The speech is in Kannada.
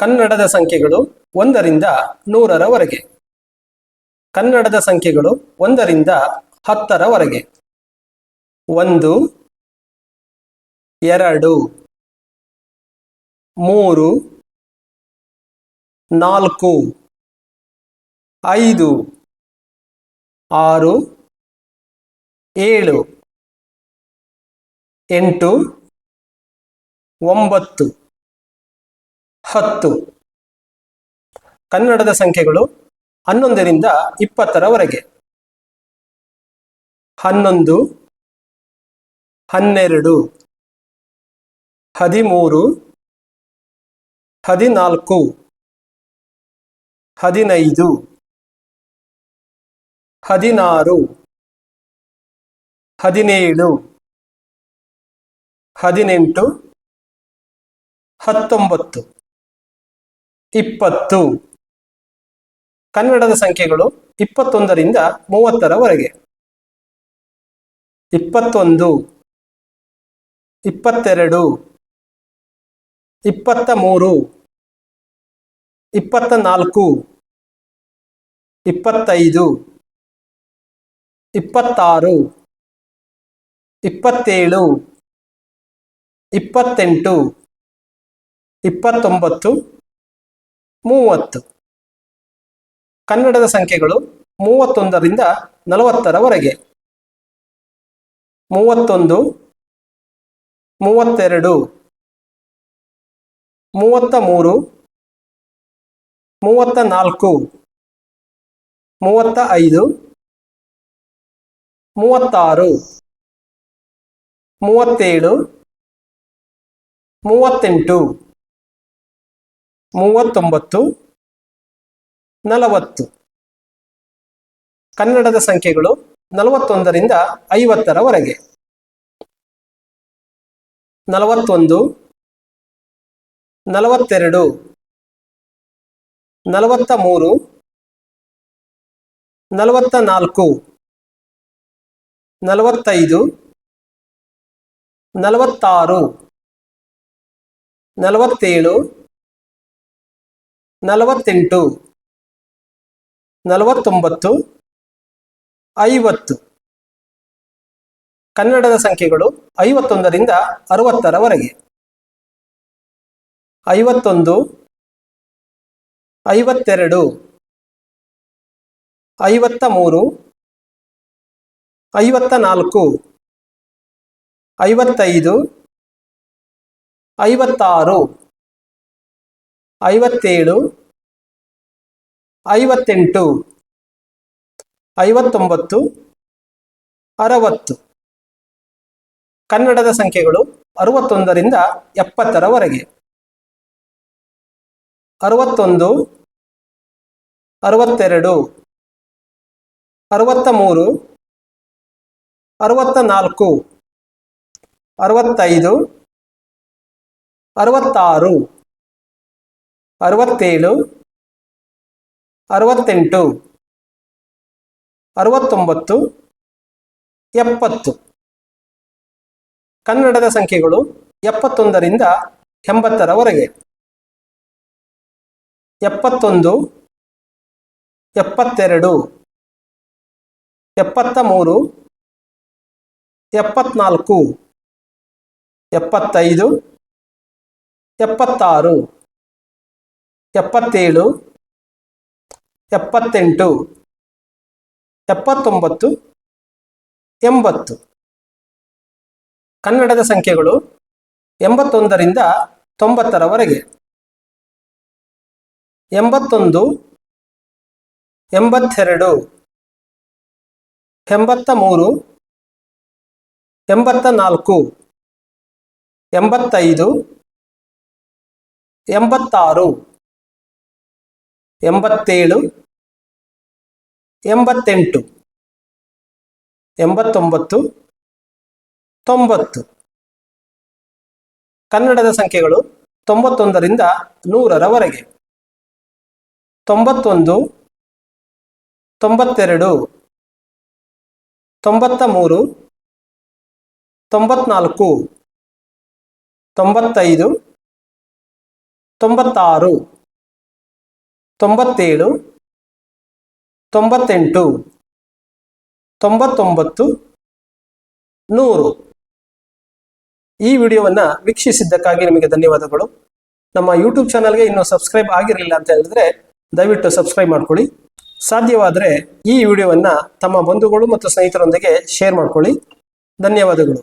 ಕನ್ನಡದ ಸಂಖ್ಯೆಗಳು ಒಂದರಿಂದ ನೂರರವರೆಗೆ. ಕನ್ನಡದ ಸಂಖ್ಯೆಗಳು ಒಂದರಿಂದ ಹತ್ತರವರೆಗೆ. ಒಂದು, ಎರಡು, ಮೂರು, ನಾಲ್ಕು, ಐದು, ಆರು, ಏಳು, ಎಂಟು, ಒಂಬತ್ತು. ಹತ್ತು. ಕನ್ನಡದ ಸಂಖ್ಯೆಗಳು ಹನ್ನೊಂದರಿಂದ ಇಪ್ಪತ್ತರವರೆಗೆ. ಹನ್ನೊಂದು ಹನ್ನೆರಡು ಹದಿಮೂರು ಹದಿನಾಲ್ಕು ಹದಿನೈದು ಹದಿನಾರು ಹದಿನೇಳು ಹದಿನೆಂಟು ಹತ್ತೊಂಬತ್ತು. ಇಪ್ಪತ್ತು. ಕನ್ನಡದ ಸಂಖ್ಯೆಗಳು ಇಪ್ಪತ್ತೊಂದರಿಂದ ಮೂವತ್ತರವರೆಗೆ. ಇಪ್ಪತ್ತೊಂದು, ಇಪ್ಪತ್ತೆರಡು ಇಪ್ಪತ್ತ ಮೂರು ಇಪ್ಪತ್ತ ನಾಲ್ಕು ಇಪ್ಪತ್ತೈದು, ಇಪ್ಪತ್ತಾರು, ಇಪ್ಪತ್ತೇಳು, ಇಪ್ಪತ್ತೆಂಟು, ಇಪ್ಪತ್ತೊಂಬತ್ತು ಮೂವತ್ತು. ಕನ್ನಡದ ಸಂಖ್ಯೆಗಳು ಮೂವತ್ತೊಂದರಿಂದ ನಲವತ್ತರವರೆಗೆ. ಮೂವತ್ತೊಂದು, ಮೂವತ್ತೆರಡು ಮೂವತ್ತ ಮೂರು ಮೂವತ್ತ ನಾಲ್ಕು ಮೂವತ್ತ ಐದು ಮೂವತ್ತಾರು, ಮೂವತ್ತೇಳು, ಮೂವತ್ತೆಂಟು. ಮೂವತ್ತೊಂಬತ್ತು, ನಲವತ್ತು. ಕನ್ನಡದ ಸಂಖ್ಯೆಗಳು ನಲವತ್ತೊಂದರಿಂದ ಐವತ್ತರವರೆಗೆ. ನಲವತ್ತೊಂದು, ನಲವತ್ತೆರಡು ನಲವತ್ತ ಮೂರು ನಲವತ್ತ ನಾಲ್ಕು ನಲವತ್ತೈದು, ನಲವತ್ತಾರು, ನಲವತ್ತೇಳು ನಲವತ್ತೆಂಟು, ನಲವತ್ತೊಂಬತ್ತು, ಐವತ್ತು. ಕನ್ನಡದ ಸಂಖ್ಯೆಗಳು ಐವತ್ತೊಂದರಿಂದ ಅರವತ್ತರವರೆಗೆ. ಐವತ್ತೊಂದು, ಐವತ್ತೆರಡು ಐವತ್ತ ಮೂರು ಐವತ್ತ ನಾಲ್ಕು ಐವತ್ತೈದು, ಐವತ್ತಾರು, ಐವತ್ತೇಳು ಐವತ್ತೆಂಟು, ಐವತ್ತೊಂಬತ್ತು, ಅರವತ್ತು. ಕನ್ನಡದ ಸಂಖ್ಯೆಗಳು ಅರವತ್ತೊಂದರಿಂದ ಎಪ್ಪತ್ತರವರೆಗೆ. ಅರವತ್ತೊಂದು, ಅರವತ್ತೆರಡು ಅರವತ್ತ ಮೂರು ಅರವತ್ತ ನಾಲ್ಕು ಅರವತ್ತೈದು, ಅರವತ್ತಾರು, ಅರವತ್ತೇಳು ಅರವತ್ತೆಂಟು, ಅರವತ್ತೊಂಬತ್ತು, ಎಪ್ಪತ್ತು. ಕನ್ನಡದ ಸಂಖ್ಯೆಗಳು ಎಪ್ಪತ್ತೊಂದರಿಂದ ಎಂಬತ್ತರವರೆಗೆ. ಎಪ್ಪತ್ತೊಂದು, ಎಪ್ಪತ್ತೆರಡು ಎಪ್ಪತ್ತ ಮೂರು ಎಪ್ಪತ್ನಾಲ್ಕು, ಎಪ್ಪತ್ತೈದು, ಎಪ್ಪತ್ತಾರು, ಎಪ್ಪತ್ತೇಳು ಎಪ್ಪತ್ತೆಂಟು, ಎಪ್ಪತ್ತೊಂಬತ್ತು, ಎಂಬತ್ತು. ಕನ್ನಡದ ಸಂಖ್ಯೆಗಳು ಎಂಬತ್ತೊಂದರಿಂದ ತೊಂಬತ್ತರವರೆಗೆ. ಎಂಬತ್ತೊಂದು, ಎಂಬತ್ತೆರಡು ಎಂಬತ್ತ ಮೂರು ಎಂಬತ್ತ ನಾಲ್ಕು ಎಂಬತ್ತೈದು, ಎಂಬತ್ತಾರು, ಎಂಬತ್ತೇಳು ಎಂಬತ್ತೆಂಟು, ಎಂಬತ್ತೊಂಬತ್ತು, ತೊಂಬತ್ತು. ಕನ್ನಡದ ಸಂಖ್ಯೆಗಳು ತೊಂಬತ್ತೊಂದರಿಂದ ನೂರರವರೆಗೆ. ತೊಂಬತ್ತೊಂದು, ತೊಂಬತ್ತೆರಡು ತೊಂಬತ್ತ ಮೂರು ತೊಂಬತ್ನಾಲ್ಕು, ತೊಂಬತ್ತೈದು, ತೊಂಬತ್ತಾರು, ತೊಂಬತ್ತೇಳು ತೊಂಬತ್ತೆಂಟು, ತೊಂಬತ್ತೊಂಬತ್ತು, ನೂರು. ಈ ವಿಡಿಯೋವನ್ನು ವೀಕ್ಷಿಸಿದ್ದಕ್ಕಾಗಿ ನಿಮಗೆ ಧನ್ಯವಾದಗಳು. ನಮ್ಮ ಯೂಟ್ಯೂಬ್ ಚಾನಲ್ಗೆ ಇನ್ನೂ ಸಬ್ಸ್ಕ್ರೈಬ್ ಆಗಿರಲಿಲ್ಲ ಅಂತ ಹೇಳಿದ್ರೆ ದಯವಿಟ್ಟು ಸಬ್ಸ್ಕ್ರೈಬ್ ಮಾಡ್ಕೊಳ್ಳಿ. ಸಾಧ್ಯವಾದರೆ ಈ ವಿಡಿಯೋವನ್ನು ತಮ್ಮ ಬಂಧುಗಳು ಮತ್ತು ಸ್ನೇಹಿತರೊಂದಿಗೆ ಶೇರ್ ಮಾಡ್ಕೊಳ್ಳಿ. ಧನ್ಯವಾದಗಳು.